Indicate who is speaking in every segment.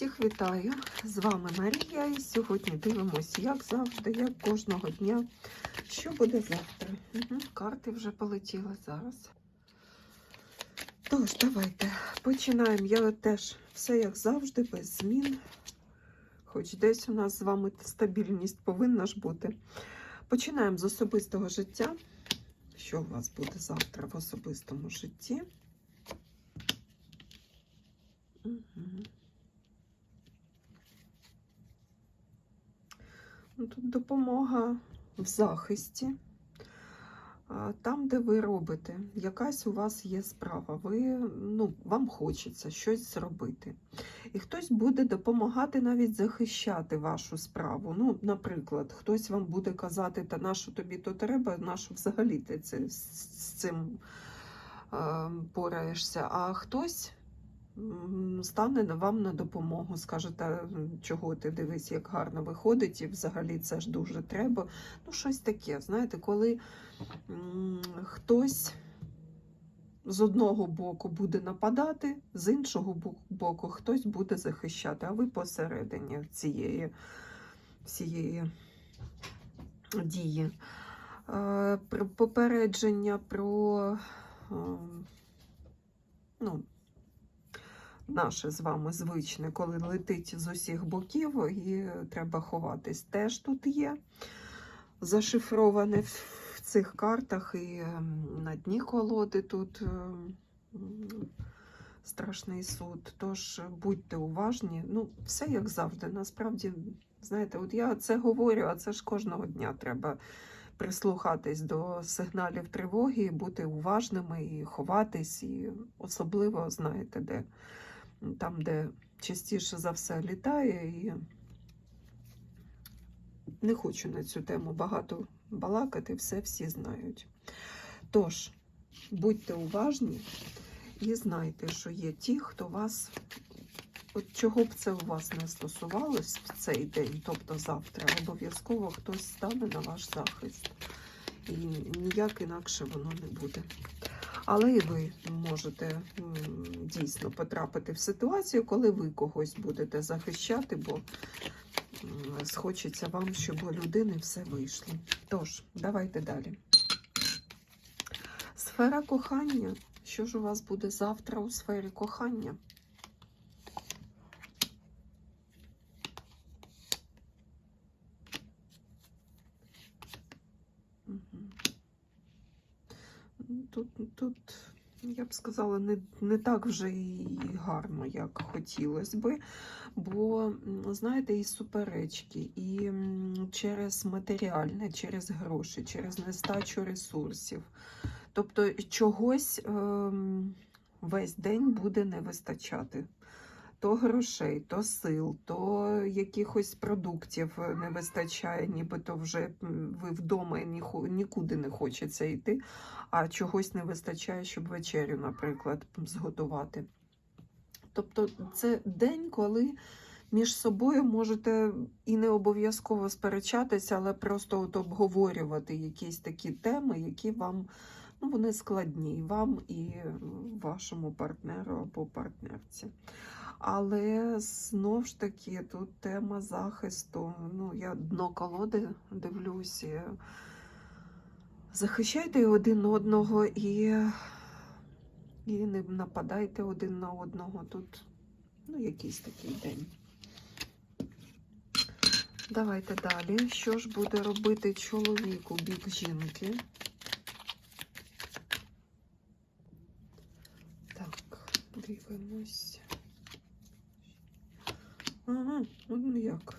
Speaker 1: Всіх вітаю! З вами Марія і сьогодні дивимося, як завжди, як кожного дня, що буде завтра. Угу, карти вже полетіли зараз. Тож, давайте починаємо. Я теж все як завжди, без змін. Хоч десь у нас з вами стабільність повинна ж бути. Починаємо з особистого життя. Що у вас буде завтра в особистому житті? Угу. Тут допомога в захисті. Там, де ви робите, якась у вас є справа, ви, ну, вам хочеться щось зробити. І хтось буде допомагати навіть захищати вашу справу. Ну, Наприклад, хтось вам буде казати, та на що тобі то треба, на що взагалі ти це, з, цим е, пораєшся, а хтось стане вам на допомогу, скаже, та чого ти дивись, як гарно виходить, і взагалі це ж дуже треба. Ну, щось таке, знаєте, коли хтось з одного боку буде нападати, з іншого боку хтось буде захищати, а ви посередині цієї всієї дії. Е, Попередження про е, ну, наше з вами звичне, коли летить з усіх боків і треба ховатись, теж тут є зашифроване в цих картах і ем, на дні колоди тут ем, страшний суд. Тож будьте уважні. Ну, все як завжди. Насправді, знаєте, от я це говорю, а це ж кожного дня треба прислухатись до сигналів тривоги, бути уважними і ховатись, і особливо знаєте, де там, де частіше за все літає, і не хочу на цю тему багато балакати, все всі знають. Tож, будьте уважні і знайте, що є ті, хто вас, от чого б це у вас не стосувалось в цей день, тобто завтра, обов'язково хтось стане на ваш захист. І ніяк інакше воно не буде. Але і ви можете дійсно потрапити в ситуацію, коли ви когось будете захищати, бо схочеться вам, щоб у людини все вийшло. Тож, давайте далі. Сфера кохання. Що ж у вас буде завтра у сфері кохання? Мгм. Ну, Тут, я б сказала, не, не так вже і гарно, як хотілося би. Бо, знаєте, і суперечки, і через матеріальне, через гроші, через нестачу ресурсів. Тобто чогось е весь день буде не вистачати. То грошей, то сил, то якихось продуктів не вистачає, нібито вже ви вдома і нікуди не хочеться йти, а чогось не вистачає, щоб вечерю, наприклад, зготувати. Тобто це день, коли між собою можете і не обов'язково сперечатися, але просто от обговорювати якісь такі теми, які вам ну, вони складні вам і вашому партнеру або партнерці. Але знов ж таки тут тема захисту. Ну, я дно колоди дивлюсь. Захищайте один одного і, і не нападайте один на одного. Тут ну, якийсь такий день. Давайте далі. Що ж буде робити чоловік у бік жінки? Так, дивимось. Ну як.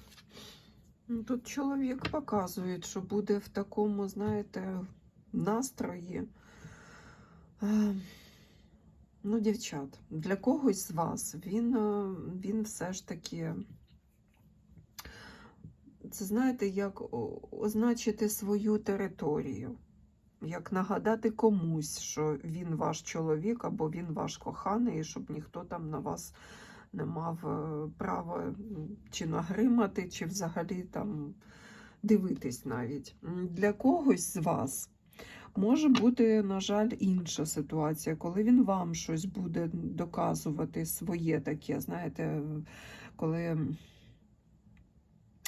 Speaker 1: Ну, Тут чоловік показує, що буде в такому, знаєте, настрої. Ну, дівчат, для когось з вас він, е, він все ж таки, це знаєте, як означити свою територію, як нагадати комусь, що він ваш чоловік або він ваш коханий, і щоб ніхто там на вас не мав е, права чи нагримати, чи взагалі там дивитись навіть. Для когось з вас Може бути, на жаль, інша ситуація, коли він вам щось буде доказувати своє таке, знаєте, коли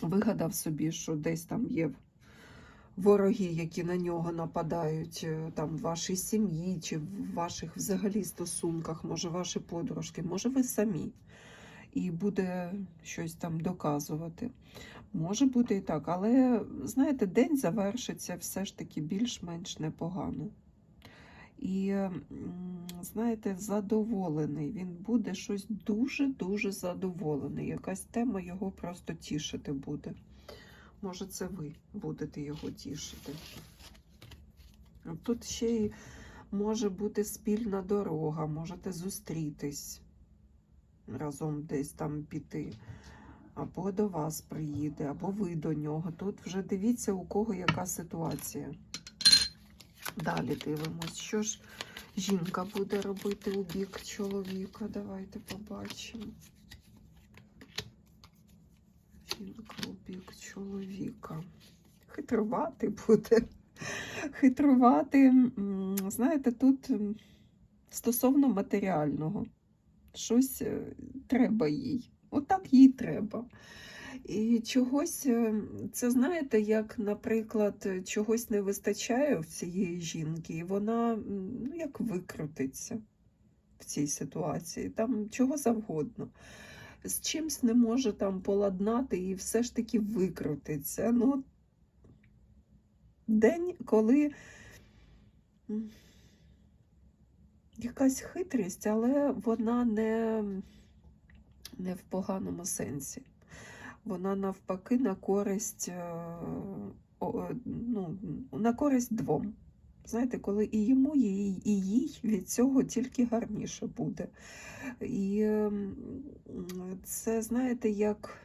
Speaker 1: вигадав собі, що десь там є вороги, які на нього нападають, е, там в вашій сім'ї чи в ваших взагалі стосунках, може, ваші подружки, може, ви самі. І буде щось там доказувати. Може бути і так, але знаєте, день завершиться все ж таки більш-менш непогано. І, знаєте, задоволений. Він буде щось дуже-дуже задоволений. Якась тема його просто тішити буде. Може, це ви будете його тішити. Тут ще й може бути спільна дорога, можете зустрітись, разом десь там піти. Або до вас приїде, або ви до нього. Тут вже дивіться, у кого яка ситуація. Далі дивимось, що ж жінка буде робити у бік чоловіка. Давайте побачимо. Жінка у бік чоловіка. Хитрувати буде. Хитрувати, знаєте, тут стосовно матеріального. Щось е, треба їй. Отак їй треба. І чогось, е, це знаєте, як, наприклад, чогось не вистачає в цієї жінки, і вона ну, як викрутиться в цій ситуації, там чого завгодно. З чимсь не може там поладнати і все ж таки викрутиться. Ну, день, коли якась хитрість, але вона не, не в поганому сенсі. Вона навпаки на користь, е, е, ну, на користь двом. Знаєте, коли і йому, і і їй від цього тільки гарніше буде. І ем, це, знаєте, як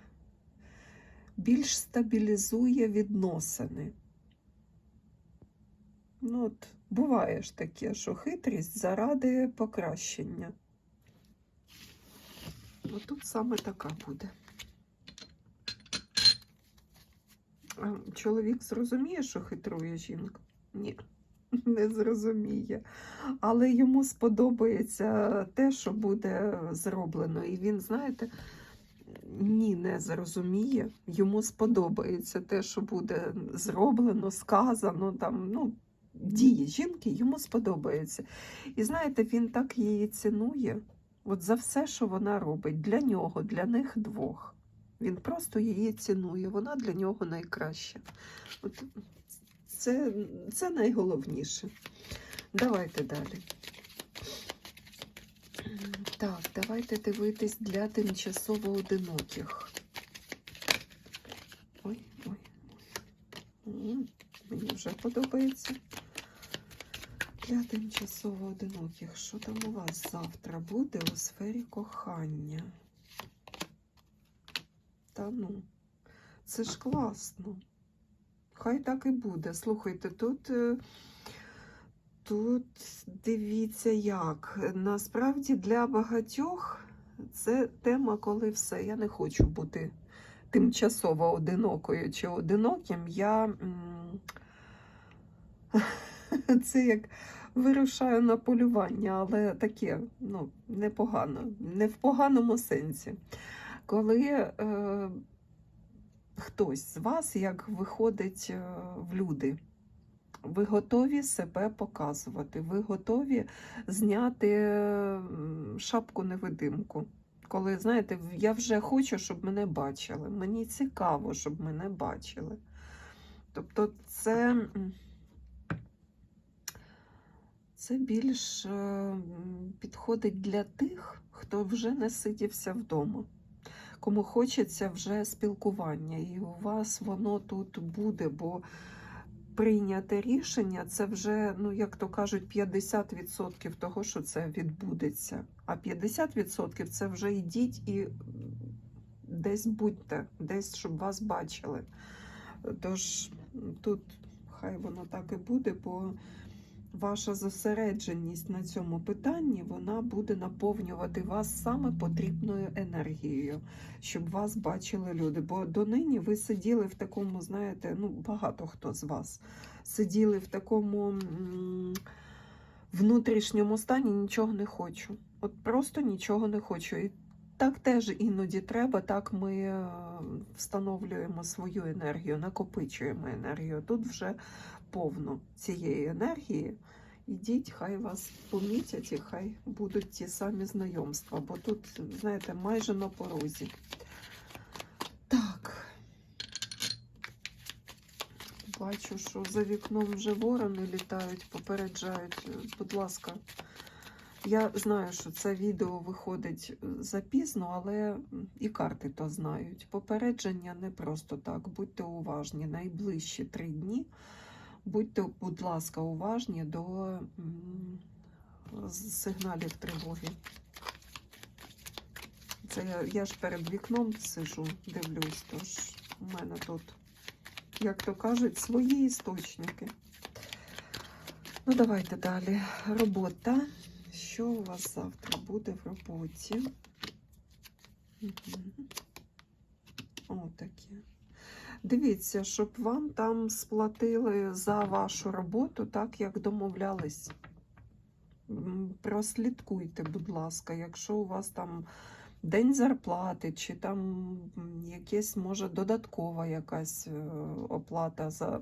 Speaker 1: більш стабілізує відносини. Ну, от буває ж таке, що хитрість заради покращення. Ну, тут саме така буде. Чоловік зрозуміє, що хитрує жінка? Ні, не зрозуміє. Але йому сподобається те, що буде зроблено. І він, знаєте, ні, не зрозуміє. Йому сподобається те, що буде зроблено, сказано, там, ну, дії жінки йому сподобається. І знаєте, він так її цінує. От за все, що вона робить для нього, для них двох. Він просто її цінує, вона для нього найкраща. От це, це найголовніше. Давайте далі. Так, давайте дивитись для тимчасово одиноких. Ой, ой, ой. Мені вже подобається. Для тимчасово одиноких. Що там у вас завтра буде у сфері кохання? Та ну, це ж класно. Хай так і буде. Слухайте, тут, е, тут дивіться як. Насправді для багатьох це тема, коли все. Я не хочу бути тимчасово одинокою чи одиноким. Я це як вирушаю на полювання, але таке, ну, непогано, не в поганому сенсі. Коли е, хтось з вас як виходить е, в люди, ви готові себе показувати, ви готові зняти м, шапку невидимку. Коли, знаєте, я вже хочу, щоб мене бачили. Мені цікаво, щоб мене бачили. Тобто це, це більш е, підходить для тих, хто вже не сидівся вдома кому хочеться вже спілкування, і у вас воно тут буде, бо прийняте рішення це вже, ну як то кажуть, 50% того, що це відбудеться. А 50% це вже йдіть і десь будьте, десь, щоб вас бачили. Тож тут хай воно так і буде, бо ваша зосередженість на цьому питанні вона буде наповнювати вас саме потрібною енергією, щоб вас бачили люди. Бо донині ви сиділи в такому, знаєте, ну багато хто з вас сиділи в такому внутрішньому стані, нічого не хочу. От просто нічого не хочу. І так теж іноді треба, так ми е, встановлюємо свою енергію, накопичуємо енергію. Тут вже повно цієї енергії. Ідіть, хай вас помітять і хай будуть ті самі знайомства, бо тут, знаєте, майже на порозі. Так. Бачу, що за вікном вже ворони літають, попереджають. Будь ласка, я знаю, що це відео виходить запізно, але і карти то знають. Попередження не просто так. Будьте уважні. Найближчі три дні. Будьте, будь ласка, уважні до сигналів тривоги. Це я, я ж перед вікном сижу, дивлюсь, тож у мене тут, як то кажуть, свої істочники. Ну, давайте далі. Робота. Що у вас завтра буде в роботі? Мгм. Отакі. Дивіться, щоб вам там сплатили за вашу роботу так, як домовлялись. Прослідкуйте, будь ласка, якщо у вас там день зарплати, чи там якесь, може, додаткова якась е, оплата за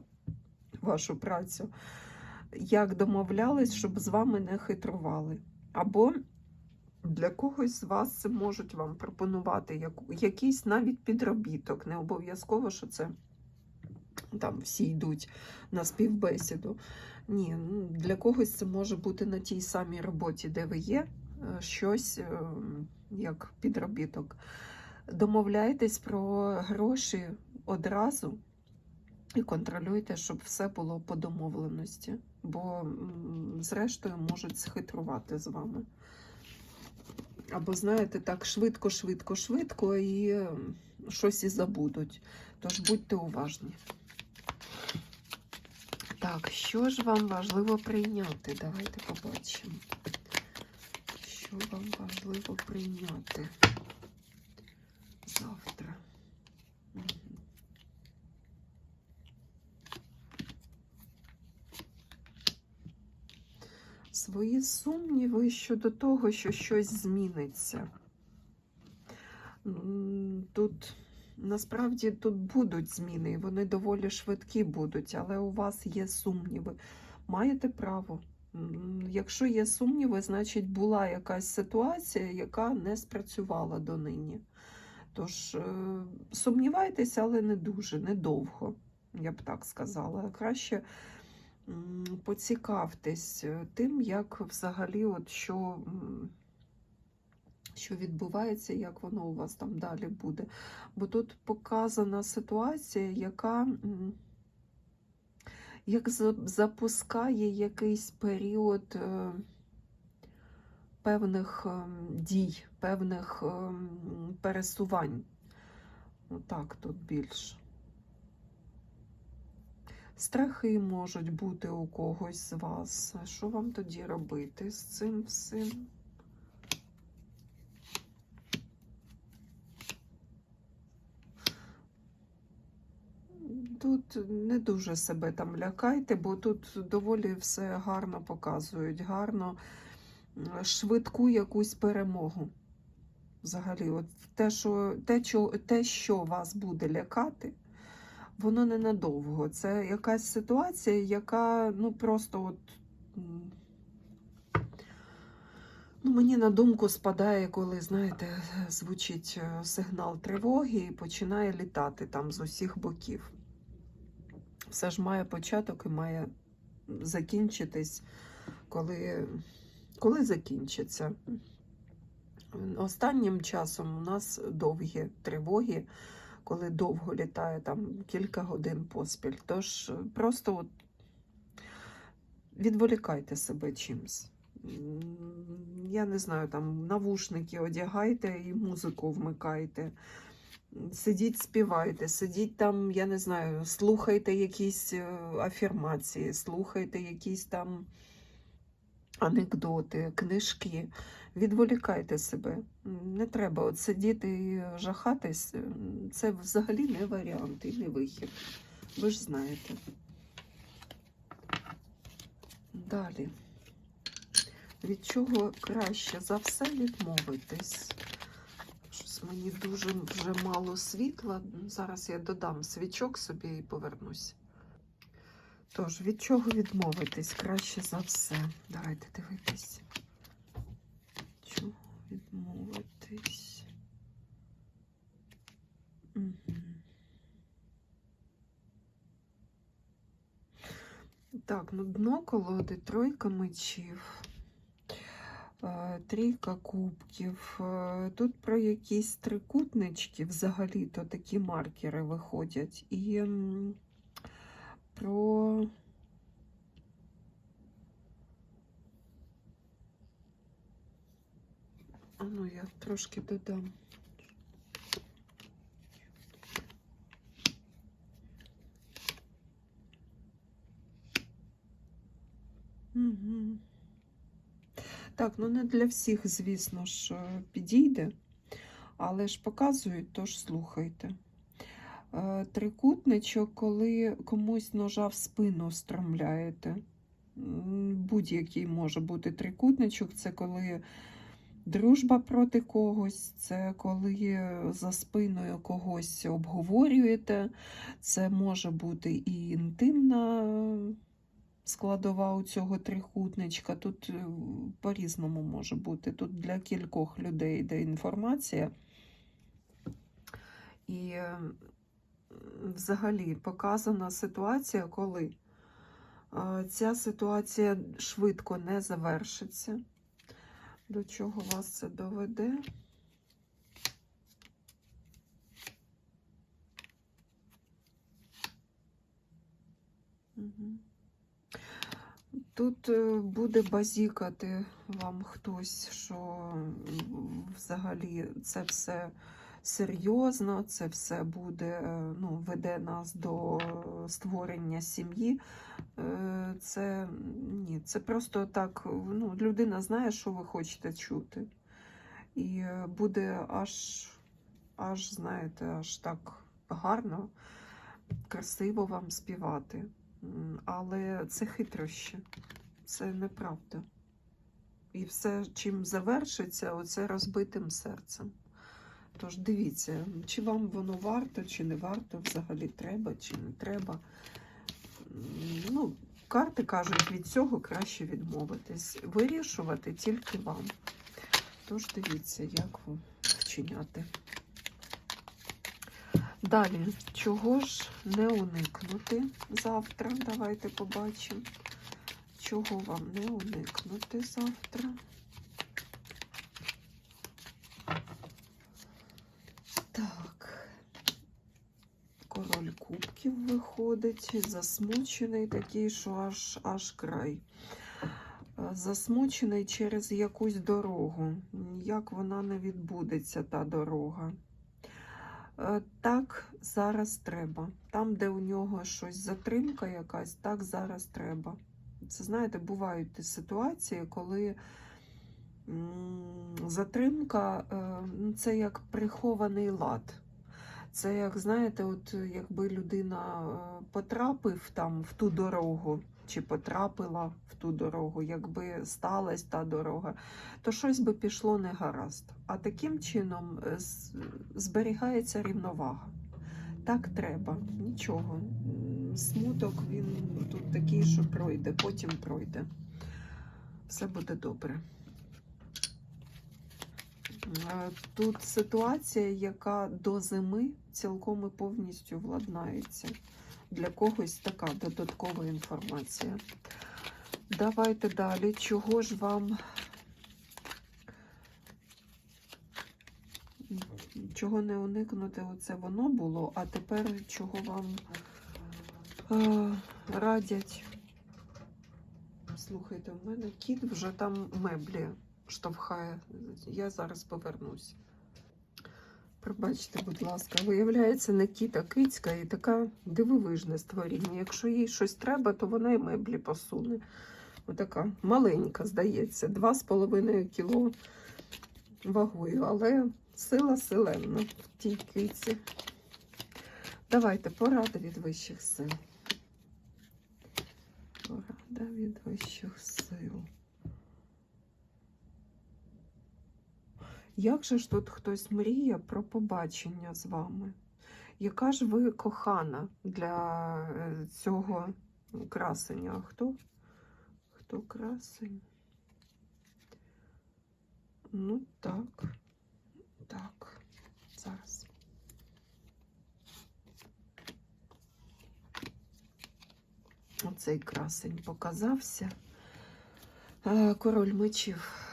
Speaker 1: вашу працю. Як домовлялись, щоб з вами не хитрували. Або для когось з вас можуть вам пропонувати якийсь навіть підробіток. Не обов'язково, що це там всі йдуть на співбесіду. Ні, ну, для когось це може бути на тій самій роботі, де ви є, е, щось е, як підробіток. Домовляйтесь про гроші одразу і контролюйте, щоб все було по домовленості, бо зрештою можуть схитрувати з вами. Або, знаєте, так швидко, швидко, швидко і е, щось і забудуть. Тож будьте уважні. Так, що ж вам важливо прийняти? Давайте побачимо. Що вам важливо прийняти завтра? Свої сумніви щодо того, що щось зміниться. Тут насправді тут будуть зміни, і вони доволі швидкі будуть, але у вас є сумніви. Маєте право. Якщо є сумніви, значить була якась ситуація, яка не спрацювала донині. Тож е, сумнівайтеся, але не дуже, недовго, я б так сказала. Краще поцікавтесь е, тим, як взагалі, от що, що відбувається, як воно у вас там далі буде. Бо тут показана ситуація, яка як запускає якийсь період е, певних ем, дій, певних пересувань. Отак тут більше. Страхи можуть бути у когось з вас. Що вам тоді робити з цим всім? Тут не дуже себе там лякайте, бо тут доволі все гарно показують, гарно швидку якусь перемогу. Взагалі, от те, що, те, що, те, що вас буде лякати, воно ненадовго. Це якась ситуація, яка ну просто от. Ну, мені на думку спадає, коли, знаєте, звучить е, сигнал тривоги і починає літати там з усіх боків. Все ж має початок і має закінчитись, коли, коли закінчиться. Останнім часом у нас довгі тривоги, коли довго літає там кілька годин поспіль. Тож е, просто от відволікайте себе чимось. Я не знаю, там навушники одягайте і музику вмикайте. Сидіть, співайте, сидіть там, я не знаю, слухайте якісь е, афірмації, слухайте якісь там анекдоти, книжки. Відволікайте себе. Не треба от сидіти і жахатись. Це взагалі не варіант і не вихід. Ви ж знаєте. Далі. Від чого краще за все відмовитись? Щось мені дуже вже мало світла. Зараз я додам свічок собі і повернусь. Тож, від чого відмовитись краще за все? Давайте дивитись. Відмовитись? Угу. Так, ну дно колоди, тройка мечів, е, трійка кубків. Е, Тут про якісь трикутнички взагалі-то такі маркери виходять. І про. Ну, я трошки додам. Так, ну не для всіх, звісно ж, е, підійде, але ж показують, тож слухайте. Е, Трикутничок, коли комусь ножа в спину стромляєте. Будь-який може бути трикутничок, це коли дружба проти когось, це коли за спиною когось обговорюєте, це може бути і інтимна складова у цього трикутничка. Тут е, по-різному може бути. Тут для кількох людей йде інформація. І е, взагалі показана ситуація, коли е, ця ситуація швидко не завершиться. До чого вас це доведе? Тут е, буде базікати вам хтось, що взагалі це все серйозно, це все буде, е, ну, веде нас до створення сім'ї. Е, Це ні, це просто так. Ну, людина знає, що ви хочете чути. І е, буде аж, аж, знаєте, аж так гарно, красиво вам співати. Але це хитрощі, це неправда. І все, чим завершиться, оце розбитим серцем. Тож дивіться, чи вам воно варто, чи не варто, взагалі треба, чи не треба. Ну, карти кажуть, від цього краще відмовитись. Вирішувати тільки вам. Тож дивіться, як вчиняти. Далі, чого ж не уникнути завтра? Давайте побачимо. Чого вам не уникнути завтра? Так. Король кубків виходить, засмучений такий, що аж аж край. Е, Засмучений через якусь дорогу. Як вона не відбудеться, та дорога. Е, Так зараз треба. Там, де у нього щось затримка якась, так зараз треба. Це знаєте, бувають ситуації, коли затримка е, ну, це як прихований лад. Це як, знаєте, от якби людина е, потрапив там в ту дорогу, чи потрапила в ту дорогу, якби сталася та дорога, то щось би пішло не гаразд. А таким чином е, зберігається рівновага. Так треба, нічого. Смуток він тут такий, що пройде, потім пройде. Все буде добре. Е, Тут ситуація, яка до зими цілком і повністю владнається. Для когось така додаткова інформація. Давайте далі. Чого ж вам чого не уникнути? Оце воно було, а тепер чого вам е, радять? Слухайте, в мене кіт вже там меблі штовхає. Я зараз повернусь. Пробачте, будь ласка, виявляється, не кіт, а кицька і така дивовижне створіння. Якщо їй щось треба, то вона і меблі посуне. Отака маленька, здається, 2,5 кіло вагою, але сила селенна в тій киці. Давайте порада від вищих сил. Порада від вищих сил. Як же ж тут хтось мріє про побачення з вами? Яка ж ви кохана для е, цього красення? А хто? Хто красень? Ну так, так, зараз. Оцей красень показався. Е, Король мечів.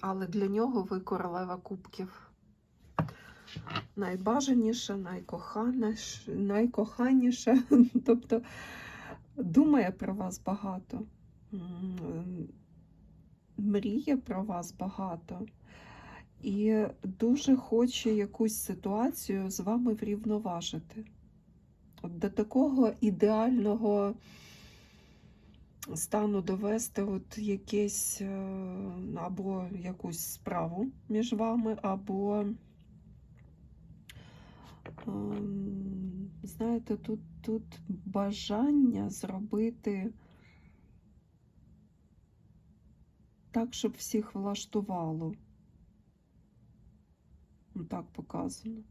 Speaker 1: Але для нього ви королева кубків. Найбажаніша, найкоханіша, найкоханіша. Тобто думає про вас багато. Мріє про вас багато. І дуже хоче якусь ситуацію з вами врівноважити. От до такого ідеального стану довести от якесь е, або якусь справу між вами, або, ем, знаєте, тут, тут бажання зробити так, щоб всіх влаштувало. Так показано.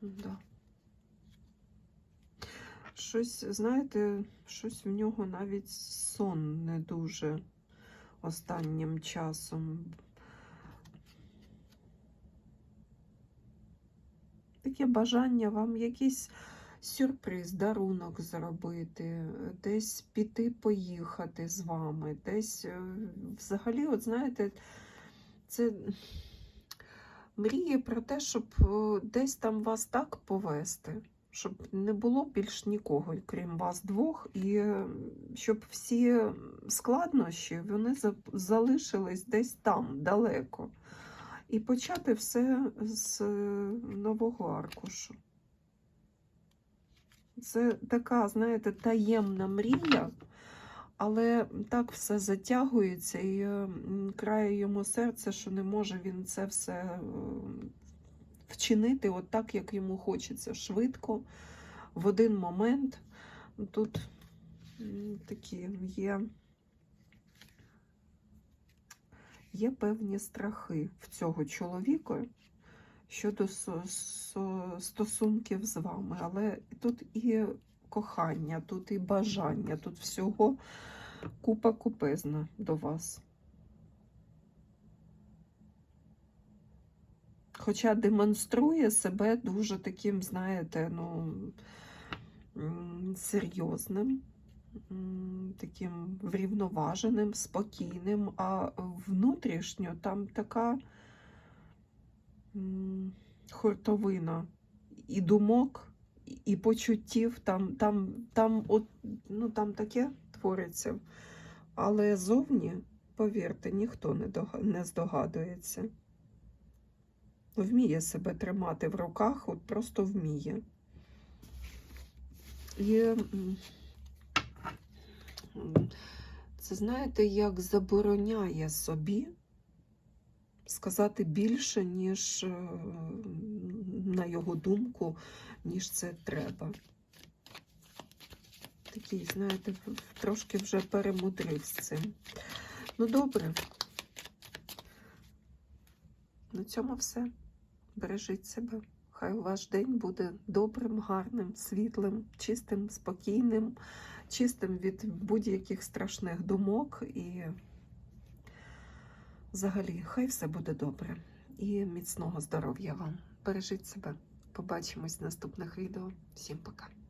Speaker 1: Да. Щось, знаєте, щось в нього навіть сон не дуже останнім часом. Таке бажання вам якийсь сюрприз, дарунок зробити, десь піти поїхати з вами, десь е, взагалі, от знаєте, це мріє про те, щоб е, десь там вас так повести щоб не було більш нікого, крім вас двох, і щоб всі складнощі вони залишились десь там, далеко. І почати все з е, нового аркушу. Це така, знаєте, таємна мрія, але так все затягується і крає йому серце, що не може він це все вчинити от так, як йому хочеться, швидко, в один момент. Тут такі є, є певні страхи в цього чоловіка щодо стосунків з вами. Але тут і кохання, тут і бажання, тут всього купа купезна до вас. Хоча демонструє себе дуже таким, знаєте, ну, серйозним, таким врівноваженим, спокійним, а внутрішньо там така хуртовина і думок, і- почуттів, там, там, там, от, ну, там таке твориться. Але зовні, повірте, ніхто не здогадується вміє себе тримати в руках, от просто вміє. І це, знаєте, як забороняє собі сказати більше, ніж, е, на його думку, ніж це треба. Такий, знаєте, трошки вже перемудрив з цим. Ну, добре. На цьому все. Бережіть себе. Хай ваш день буде добрим, гарним, світлим, чистим, спокійним, чистим від будь-яких страшних думок. І взагалі, хай все буде добре. І міцного здоров'я вам. Бережіть себе. Побачимось в наступних відео. Всім пока.